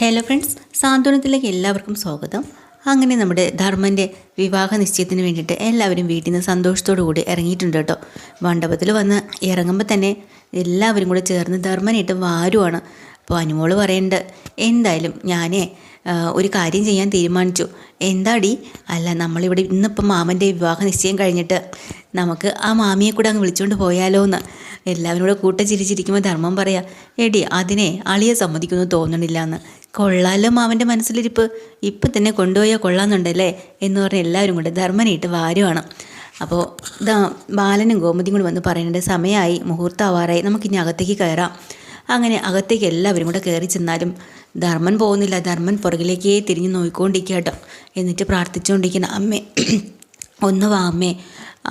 Hello friends സാന്ത്വനത്തിലേക്ക് എല്ലാവർക്കും സ്വാഗതം. അങ്ങനെ നമ്മുടെ ധർമ്മന്റെ വിവാഹ നിശ്ചയത്തിന് വേണ്ടിയിട്ട് എല്ലാവരും വീട്ടിൽ നിന്ന് സന്തോഷത്തോടു കൂടി ഇറങ്ങിയിട്ടുണ്ട് കേട്ടോ. മണ്ഡപത്തിൽ വന്ന് ഇറങ്ങുമ്പോൾ തന്നെ എല്ലാവരും കൂടെ ചേർന്ന് ധർമ്മനായിട്ട് വാരുവാണ്. അപ്പോൾ അനുമോൾ പറയേണ്ട എന്തായാലും ഞാനേ ഒരു കാര്യം ചെയ്യാൻ തീരുമാനിച്ചു. എന്താടി? അല്ല നമ്മളിവിടെ ഇന്നിപ്പം മാമന്റെ വിവാഹ നിശ്ചയം കഴിഞ്ഞിട്ട് നമുക്ക് ആ മാമിയെ കൂടെ അങ്ങ് വിളിച്ചുകൊണ്ട് പോയാലോ എന്ന് എല്ലാവരും കൂടെ കൂട്ട ചിരിച്ചിരിക്കുമ്പോൾ ധർമ്മം പറയാം എടി അതിനെ അളിയെ സമ്മതിക്കുന്നു തോന്നണില്ല എന്ന് കൊള്ളാലോ അവന്റെ മനസ്സിലിരിപ്പ്. ഇപ്പം തന്നെ കൊണ്ടുപോയാൽ കൊള്ളാമെന്നുണ്ടല്ലേ എന്ന് പറഞ്ഞ് എല്ലാവരും കൂടെ ധർമ്മനായിട്ട് വാരുവാണ്. അപ്പോൾ ദാ ബാലനും ഗോമതിയും കൂടി വന്ന് പറയുന്നുണ്ട് സമയമായി മുഹൂർത്തമാവാറായി നമുക്കിനി അകത്തേക്ക് കയറാം. അങ്ങനെ അകത്തേക്ക് എല്ലാവരും കൂടെ കയറി ചെന്നാലും ധർമ്മൻ പോകുന്നില്ല ധർമ്മൻ പുറകിലേക്കേ തിരിഞ്ഞ് നോക്കിക്കൊണ്ടിരിക്കുക കേട്ടോ. എന്നിട്ട് പ്രാർത്ഥിച്ചുകൊണ്ടിരിക്കണം അമ്മേ ഒന്ന് വാ അമ്മേ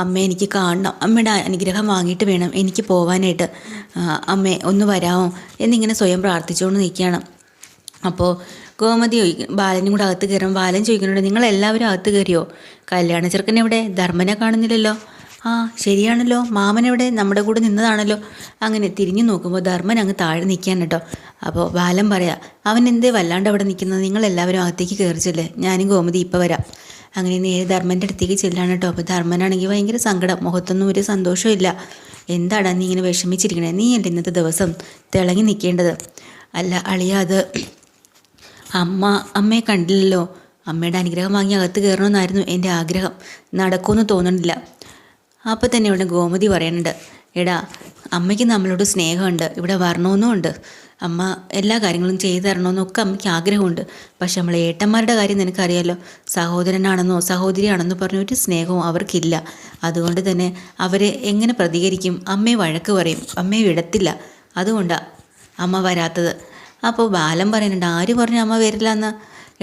അമ്മ എനിക്ക് കാണണം അമ്മയുടെ അനുഗ്രഹം വാങ്ങിയിട്ട് വേണം എനിക്ക് പോവാനായിട്ട്. അമ്മേ ഒന്ന് വരാമോ? എന്നിങ്ങനെ സ്വയം പ്രാർത്ഥിച്ചുകൊണ്ട് നിൽക്കുകയാണ്. അപ്പോൾ ഗോമതി ബാലനും കൂടെ അകത്ത് കയറും. ബാലൻ ചോദിക്കുന്നുണ്ട് നിങ്ങൾ എല്ലാവരും അകത്ത് കയറിയോ? കല്യാണ ചെറുക്കൻ എവിടെ? ധർമ്മനെ കാണുന്നില്ലല്ലോ. ആ ശരിയാണല്ലോ. മാമൻ മാമനെവിടെ നമ്മുടെ കൂടെ നിന്നതാണല്ലോ. അങ്ങനെ തിരിഞ്ഞു നോക്കുമ്പോൾ ധർമ്മൻ അങ്ങ് താഴെ നിൽക്കാൻ കേട്ടോ. അപ്പോൾ ബാലൻ പറയാം അവൻ എന്തേ വല്ലാണ്ട് അവിടെ നിൽക്കുന്നത്? നിങ്ങൾ എല്ലാവരും അകത്തേക്ക് കയറിച്ചല്ലേ? ഞാനും ഗോമതി ഇപ്പം വരാം. അങ്ങനെ നേരെ ധർമ്മന്റെ അടുത്തേക്ക് ചെല്ലാണ് കേട്ടോ. അപ്പോൾ ധർമ്മനാണെങ്കിൽ ഭയങ്കര സങ്കടം മുഖത്തൊന്നും ഒരു സന്തോഷമില്ല എന്താടാ നീ ഇങ്ങനെ വിഷമിച്ചിരിക്കണേ? നീ അല്ലേ ഇന്നത്തെ ദിവസം തിളങ്ങി നിൽക്കേണ്ടത് അല്ല അളിയ അമ്മ അമ്മയെ കണ്ടില്ലല്ലോ. അമ്മയുടെ അനുഗ്രഹം വാങ്ങി അകത്ത് കയറണമെന്നായിരുന്നു എന്റെ ആഗ്രഹം. നടക്കുമെന്ന് തോന്നുന്നില്ല. അപ്പോൾ തന്നെ ഇവിടെ ഗോമതി പറയുന്നുണ്ട് എടാ അമ്മയ്ക്ക് നമ്മളോട് സ്നേഹമുണ്ട്. ഇവിടെ വരണമെന്നുമുണ്ട്. അമ്മ എല്ലാ കാര്യങ്ങളും ചെയ്തു തരണമെന്നൊക്കെ അമ്മയ്ക്ക് ആഗ്രഹമുണ്ട്. പക്ഷെ നമ്മളെ ഏട്ടന്മാരുടെ കാര്യം നിനക്കറിയാലോ. സഹോദരനാണെന്നോ സഹോദരിയാണെന്നോ പറഞ്ഞ ഒരു സ്നേഹവും അവർക്കില്ല. അതുകൊണ്ട് തന്നെ അവരെ എങ്ങനെ പ്രതികരിക്കും? അമ്മയെ വഴക്ക് പറയും. അമ്മയെ വിടത്തില്ല. അതുകൊണ്ടാണ് അമ്മ വരാത്തത്. അപ്പോൾ ബാലൻ പറയുന്നുണ്ട് ആര് പറഞ്ഞു അമ്മ വരില്ല എന്ന്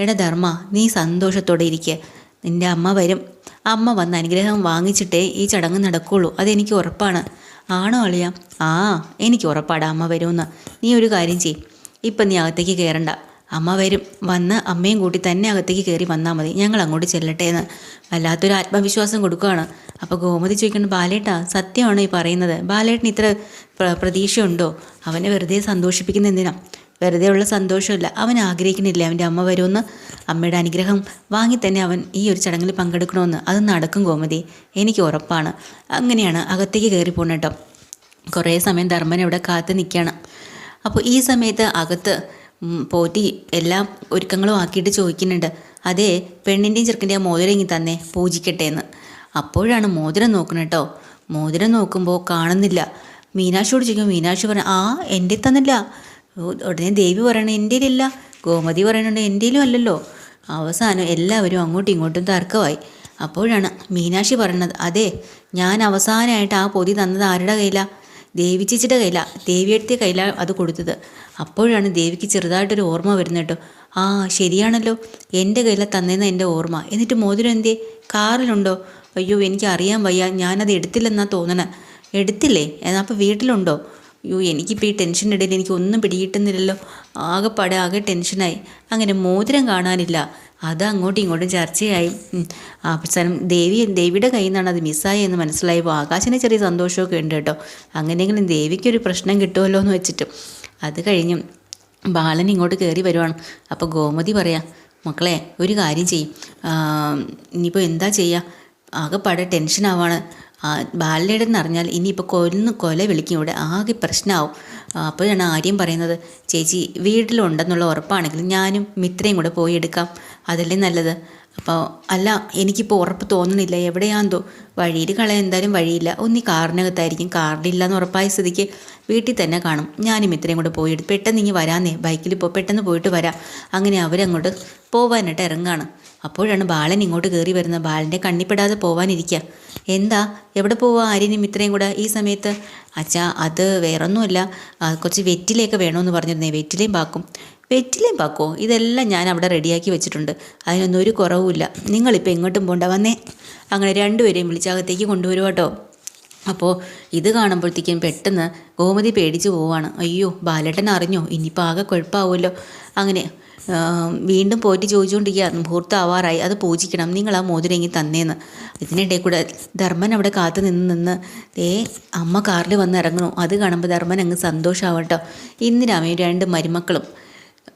എടാ ധർമ്മ നീ സന്തോഷത്തോടെ ഇരിക്കുക നിന്റെ അമ്മ വരും. അമ്മ വന്ന് അനുഗ്രഹം വാങ്ങിച്ചിട്ടേ ഈ ചടങ്ങ് നടക്കുള്ളൂ. അതെനിക്ക് ഉറപ്പാണ്. ആണോ അളിയ? ആ എനിക്ക് ഉറപ്പാടാ അമ്മ വരുമെന്ന്. നീ ഒരു കാര്യം ചെയ് ഇപ്പം നീ അകത്തേക്ക് കയറണ്ട അമ്മ വരും. വന്ന് അമ്മയും കൂട്ടി തന്നെ അകത്തേക്ക് കയറി വന്നാൽ മതി. ഞങ്ങൾ അങ്ങോട്ട് ചെല്ലട്ടെ എന്ന്. വല്ലാത്തൊരു ആത്മവിശ്വാസം കൊടുക്കുകയാണ് അപ്പോൾ ഗോമതി ചോദിക്കുന്നു ബാലേട്ടാ സത്യമാണോ ഈ പറയുന്നത്? ബാലേട്ടന് ഇത്ര പ്ര- പ്രതീക്ഷയുണ്ടോ? അവനെ വെറുതെ സന്തോഷിപ്പിക്കുന്ന എന്തിനാ? വെറുതെ ഉള്ള സന്തോഷമില്ല. അവൻ ആഗ്രഹിക്കുന്നില്ല അവന്റെ അമ്മ വരുമെന്ന്? അമ്മയുടെ അനുഗ്രഹം വാങ്ങി തന്നെ അവൻ ഈ ഒരു ചടങ്ങിൽ പങ്കെടുക്കണമെന്ന്. അത് നടക്കും ഗോമതി. എനിക്ക് ഉറപ്പാണ്. അങ്ങനെയാണ് അകത്തേക്ക് കയറി പോകണം കുറേ സമയം ധർമ്മൻ അവിടെ കാത്ത് നിൽക്കുകയാണ് അപ്പോൾ ഈ സമയത്ത് അകത്ത് പോറ്റി എല്ലാം ഒരുക്കങ്ങളും ആക്കിയിട്ട് ചോദിക്കുന്നുണ്ട്. അതേ പെണ്ണിന്റെയും ചെറുക്കന്റെയും മോതിരം ഇങ്ങി തന്നെ പൂജിക്കട്ടെ എന്ന്. അപ്പോഴാണ് മോതിരം നോക്കണം കേട്ടോ മോതിരം നോക്കുമ്പോൾ കാണുന്നില്ല. മീനാക്ഷിയോട് ചോദിക്കും മീനാക്ഷി പറഞ്ഞു ആ എന്റെ തന്നില്ല. ഉടനെ ദേവി പറയണ എന്റെ ഇല്ല ഗോമതി പറയണുണ്ട് എന്റെയിലും അല്ലല്ലോ. അവസാനം എല്ലാവരും അങ്ങോട്ടും ഇങ്ങോട്ടും തർക്കമായി. അപ്പോഴാണ് മീനാക്ഷി പറയുന്നത് അതെ ഞാൻ അവസാനമായിട്ട് ആ പൊതി തന്നത് ആരുടെ കയ്യിലാണ് ദേവി ചേച്ചിയുടെ കയ്യിലാണ് ദേവിയെടുത്തിയ കയ്യിലാണ് അത് കൊടുത്തത്. അപ്പോഴാണ് ദേവിക്ക് ചെറുതായിട്ടൊരു ഓർമ്മ വരുന്നത് കേട്ടോ. ആ ശരിയാണല്ലോ. എന്റെ കയ്യിലാണ് തന്നേന്ന് എന്റെ ഓർമ്മ. എന്നിട്ട് മോതിരം എന്തേ കാറിലുണ്ടോ? അയ്യോ എനിക്ക് അറിയാൻ വയ്യ. ഞാനത് എടുത്തില്ലെന്നാണ് തോന്നണേ. എടുത്തില്ലേ? അപ്പോൾ വീട്ടിലുണ്ടോ? അയ്യോ എനിക്കിപ്പോൾ ഈ ടെൻഷന്റെ ഇടയിൽ എനിക്ക് ഒന്നും പിടികിട്ടുന്നില്ലല്ലോ. ആകെപ്പാടെ ആകെ ടെൻഷനായി അങ്ങനെ മോതിരം കാണാനില്ല. അത് അങ്ങോട്ടും ഇങ്ങോട്ടും ചർച്ചയായി. അവസാനം ദേവി ദേവിയുടെ കയ്യിൽ നിന്നാണ് അത് മിസ്സായി എന്ന് മനസ്സിലായപ്പോൾ ആകാശിന് ചെറിയ സന്തോഷമൊക്കെ ഉണ്ട് കേട്ടോ. അങ്ങനെയെങ്കിലും ദേവിക്കൊരു പ്രശ്നം കിട്ടുമല്ലോ എന്ന് വെച്ചിട്ട്. അത് കഴിഞ്ഞും ബാലൻ ഇങ്ങോട്ട് കയറി വരുവാണ്. അപ്പോൾ ഗോമതി പറയാം മക്കളെ ഒരു കാര്യം ചെയ്യും. ഇനിയിപ്പോൾ എന്താ ചെയ്യുക ആകെപ്പാടെ ടെൻഷനാവാണ്. ബാലയുടെ അറിഞ്ഞാൽ ഇനിയിപ്പോൾ കൊല്ലുന്ന കൊല വിളിക്കും. ഇവിടെ ആകെ പ്രശ്നമാവും അപ്പോഴാണ് ആര്യം പറയുന്നത്. ചേച്ചി വീട്ടിലുണ്ടെന്നുള്ള ഉറപ്പാണെങ്കിൽ ഞാനും മിത്രയും കൂടെ പോയി എടുക്കാം. അതല്ലേ നല്ലത്? അപ്പോൾ അല്ല എനിക്കിപ്പോൾ ഉറപ്പ് തോന്നുന്നില്ല. എവിടെയാണെന്തോ. വഴിയിൽ കളയാൻ എന്തായാലും വഴിയില്ല. ഒന്നി കാറിനകത്തായിരിക്കും. കാറിലില്ല എന്ന് ഉറപ്പായ സ്ഥിതിക്ക് വീട്ടിൽ തന്നെ കാണും. ഞാനും ഇത്രയും കൂടെ പോയിട്ട് പെട്ടെന്ന് ഇനി വരാന്നേ. ബൈക്കിൽ പോ പെട്ടെന്ന് പോയിട്ട് വരാം. അങ്ങനെ അവരങ്ങോട്ട് പോവാനായിട്ട് ഇറങ്ങാണ്. അപ്പോഴാണ് ബാലൻ ഇങ്ങോട്ട് കയറി വരുന്നത്. ബാലന്റെ കണ്ണിപ്പെടാതെ പോവാനിരിക്കുക എന്താ? എവിടെ പോവാ ആര്യനും ഇത്രയും കൂടെ ഈ സമയത്ത്? അച്ഛാ അത് വേറൊന്നുമല്ല. കുറച്ച് വെറ്റിലയൊക്കെ വേണമെന്ന് പറഞ്ഞിരുന്നേ. വെറ്റിലയും പാക്കും. വെറ്റിലയും പാക്കോ ഇതെല്ലാം ഞാൻ അവിടെ റെഡിയാക്കി വെച്ചിട്ടുണ്ട്. അതിനൊന്നും ഒരു കുറവുമില്ല നിങ്ങളിപ്പോൾ എങ്ങോട്ടും പോണ്ട. വന്നേ. അങ്ങനെ രണ്ടുപേരെയും വിളിച്ചകത്തേക്ക് കൊണ്ടുവരും കേട്ടോ അപ്പോൾ ഇത് കാണുമ്പോഴത്തേക്കും പെട്ടെന്ന് ഗോമതി പേടിച്ച് പോവാണ്. അയ്യോ ബാലേട്ടൻ അറിഞ്ഞോ? ഇനിയിപ്പോൾ ആകെ കുഴപ്പമാവുമല്ലോ അങ്ങനെ വീണ്ടും പോയിട്ട് ചോദിച്ചുകൊണ്ടിരിക്കുക മുഹൂർത്തം ആവാറായി അത് പൂജിക്കണം. നിങ്ങൾ ആ മോതിരങ്ങി തന്നേന്ന്. ഇതിനിടയിൽ കൂടെ ധർമ്മൻ അവിടെ കാത്തു നിന്ന് നിന്ന് ഏ അമ്മ കാറിൽ വന്ന് ഇറങ്ങണു അത് കാണുമ്പോൾ ധർമ്മൻ അങ്ങ് സന്തോഷമാവട്ടോ ഇന്ദിരാമയും രണ്ട് മരുമക്കളും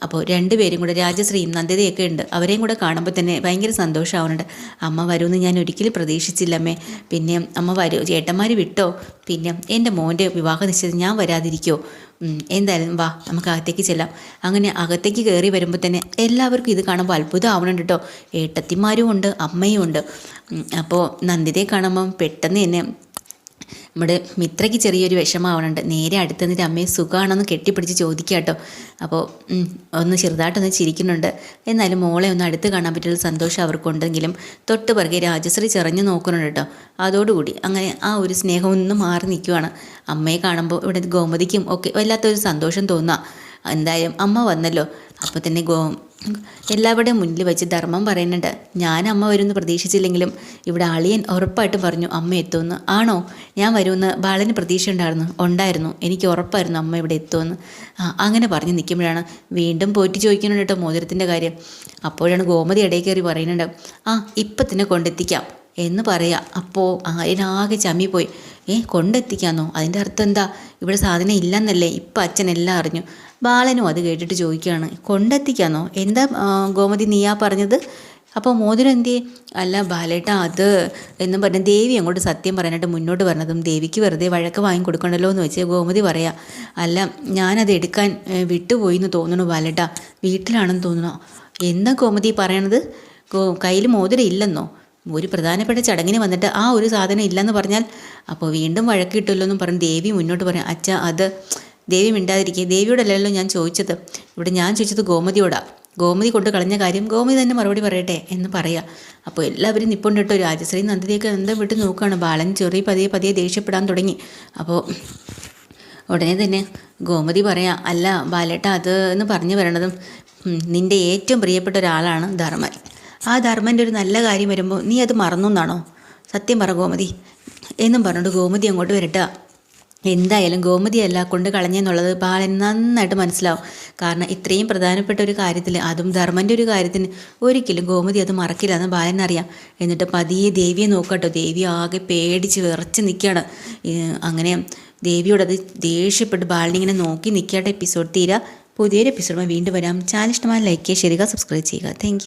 അപ്പോൾ രണ്ടുപേരും കൂടെ രാജശ്രീയും നന്ദിതയൊക്കെ ഉണ്ട്. അവരെയും കൂടെ കാണുമ്പോൾ തന്നെ ഭയങ്കര സന്തോഷമാവുന്നുണ്ട്. അമ്മ വരുമെന്ന് ഞാൻ ഒരിക്കലും പ്രതീക്ഷിച്ചില്ലമ്മേ. പിന്നെ അമ്മ വരൂ ചേട്ടന്മാർ വിട്ടോ? പിന്നെ എന്റെ മോന്റെ വിവാഹ നിശ്ചയം ഞാൻ വരാതിരിക്കോ? എന്തായാലും വാ നമുക്ക് അകത്തേക്ക് ചെല്ലാം. അങ്ങനെ അകത്തേക്ക് കയറി വരുമ്പോൾ തന്നെ എല്ലാവർക്കും ഇത് കാണുമ്പോൾ അത്ഭുതം ആവണുണ്ട് കേട്ടോ. ഏട്ടത്തിമാരും ഉണ്ട് അമ്മയും ഉണ്ട്. അപ്പോൾ നന്ദിതയെ കാണുമ്പം പെട്ടെന്ന് തന്നെ നമ്മുടെ മിത്രയ്ക്ക് ചെറിയൊരു വിഷമാവണുണ്ട് നേരെ അടുത്ത് നിന്നിട്ട് അമ്മയെ സുഖമാണെന്ന് കെട്ടിപ്പിടിച്ച് ചോദിക്കുക കേട്ടോ അപ്പോൾ ഒന്ന് ചെറുതായിട്ടൊന്ന് ചിരിക്കുന്നുണ്ട്. എന്നാലും മോളെ ഒന്ന് അടുത്ത് കാണാൻ പറ്റുന്ന സന്തോഷം അവർക്കുണ്ടെങ്കിലും തൊട്ട് പിറകെ രാജശ്രീ ചെറഞ്ഞു നോക്കുന്നുണ്ട് കേട്ടോ. അതോടുകൂടി അങ്ങനെ ആ ഒരു സ്നേഹം ഒന്ന് മാറി നിൽക്കുവാണ്. അമ്മയെ കാണുമ്പോൾ ഇവിടെ ഗോമതിക്കും ഒക്കെ വല്ലാത്തൊരു സന്തോഷം തോന്നുക എന്തായാലും അമ്മ വന്നല്ലോ. അപ്പോൾ തന്നെ ഗോ എല്ലാവരുടെയും മുന്നിൽ വെച്ച് ധർമ്മം പറയുന്നുണ്ട്. ഞാൻ അമ്മ വരുമെന്ന് പ്രതീക്ഷിച്ചില്ലെങ്കിലും ഇവിടെ അളിയൻ ഉറപ്പായിട്ട് പറഞ്ഞു അമ്മ എത്തുമെന്ന്. ആണോ? ഞാൻ വരുമെന്ന് ബാലന് പ്രതീക്ഷ ഉണ്ടായിരുന്നു. ഉണ്ടായിരുന്നു എനിക്ക് ഉറപ്പായിരുന്നു അമ്മ ഇവിടെ എത്തുമെന്ന്. അങ്ങനെ പറഞ്ഞ് നിൽക്കുമ്പോഴാണ് വീണ്ടും പോറ്റി ചോദിക്കുന്നുണ്ട് കേട്ടോ മോതിരത്തിന്റെ കാര്യം. അപ്പോഴാണ് ഗോമതി ഇടയിൽ കയറി പറയുന്നുണ്ട് ആ ഇപ്പം തന്നെ കൊണ്ടെത്തിക്കാം. എന്ന് പറയാ അപ്പോൾ അതിനാകെ പോയി ഏ കൊണ്ടെത്തിക്കാന്നോ? അതിന്റെ അർത്ഥം എന്താ? ഇവിടെ സാധനം ഇല്ലെന്നല്ലേ? ഇപ്പം അച്ഛൻ എല്ലാം അറിഞ്ഞു. ബാലനും അത് കേട്ടിട്ട് ചോദിക്കുകയാണ് കൊണ്ടെത്തിക്കാന്നോ? എന്താ ഗോമതി നീയാ പറഞ്ഞത്? അപ്പോൾ മോതിരം എന്തേ അല്ല ബാലേട്ട അത് എന്നും പറഞ്ഞ ദേവി അങ്ങോട്ട് സത്യം പറയാനായിട്ട് മുന്നോട്ട് പറഞ്ഞതും ദേവിക്ക് വെറുതെ വഴക്ക് വാങ്ങി കൊടുക്കണ്ടല്ലോ എന്ന് വെച്ച് ഗോമതി പറയാ അല്ല ഞാനത് എടുക്കാൻ വിട്ടുപോയി എന്ന് തോന്നുന്നു ബാലേട്ട വീട്ടിലാണെന്ന് തോന്നുന്നു. എന്താ ഗോമതി പറയണത്? ഗോ കയ്യിൽ മോതിരം ഇല്ലെന്നോ? ഒരു പ്രധാനപ്പെട്ട ചടങ്ങിന് വന്നിട്ട് ആ ഒരു സാധനം ഇല്ലെന്ന് പറഞ്ഞാൽ അപ്പോൾ വീണ്ടും വഴക്ക് കിട്ടുമല്ലോ എന്നും പറഞ്ഞ് ദേവി മുന്നോട്ട് പറയാം അച്ഛ അത് ദേവി മിണ്ടാതിരിക്കുക ദേവിയോടല്ലല്ലോ ഞാൻ ചോദിച്ചത്. ഇവിടെ ഞാൻ ചോദിച്ചത് ഗോമതിയോടാ. ഗോമതി കൊണ്ട് കളഞ്ഞ കാര്യം ഗോമതി തന്നെ മറുപടി പറയട്ടെ എന്ന് പറയാം. അപ്പോൾ എല്ലാവരും നിപ്പുണ്ട് കേട്ടോ രാജശ്രീ നന്ദിനിയൊക്കെ എന്താ വിട്ട് നോക്കുകയാണ് ബാലൻ ചെറിയ പതിയെ പതിയെ ദേഷ്യപ്പെടാൻ തുടങ്ങി. അപ്പോൾ ഉടനെ തന്നെ ഗോമതി പറയാം അല്ല ബാലേട്ട അത് എന്ന് പറഞ്ഞു വരണതും നിന്റെ ഏറ്റവും പ്രിയപ്പെട്ട ഒരാളാണ് ധർമ്മൻ. ആ ധർമ്മന്റെ ഒരു നല്ല കാര്യം വരുമ്പോൾ നീ അത് മറന്നു എന്നാണോ സത്യം പറ ഗോമതി. എന്നും പറഞ്ഞുകൊണ്ട് ഗോമതി അങ്ങോട്ട് വരട്ടെ. എന്തായാലും ഗോമതി ഗോമതിയല്ല കൊണ്ട് കളഞ്ഞെന്നുള്ളത് ബാലൻ നന്നായിട്ട് മനസ്സിലാവും. കാരണം ഇത്രയും പ്രധാനപ്പെട്ട ഒരു കാര്യത്തിൽ അതും ധർമ്മന്റെ ഒരു കാര്യത്തിന് ഒരിക്കലും ഗോമതി അത് മറക്കില്ല എന്ന് ബാലൻ അറിയാം. എന്നിട്ട് പതിയെ ദേവിയെ നോക്കട്ടോ ദേവി ആകെ പേടിച്ച് വിറച്ച് നിൽക്കുകയാണ് അങ്ങനെ ദേവിയോട് അത് ദേഷ്യപ്പെട്ട് ബാലനിങ്ങനെ നോക്കി നിൽക്കേണ്ട എപ്പിസോഡ് തീരാ. പുതിയൊരു എപ്പിസോഡുമായി വീണ്ടും വരാം. ചാനൽ ഇഷ്ടമായ ലൈക്ക് ചെയ്യുക സബ്സ്ക്രൈബ് ചെയ്യുക. താങ്ക്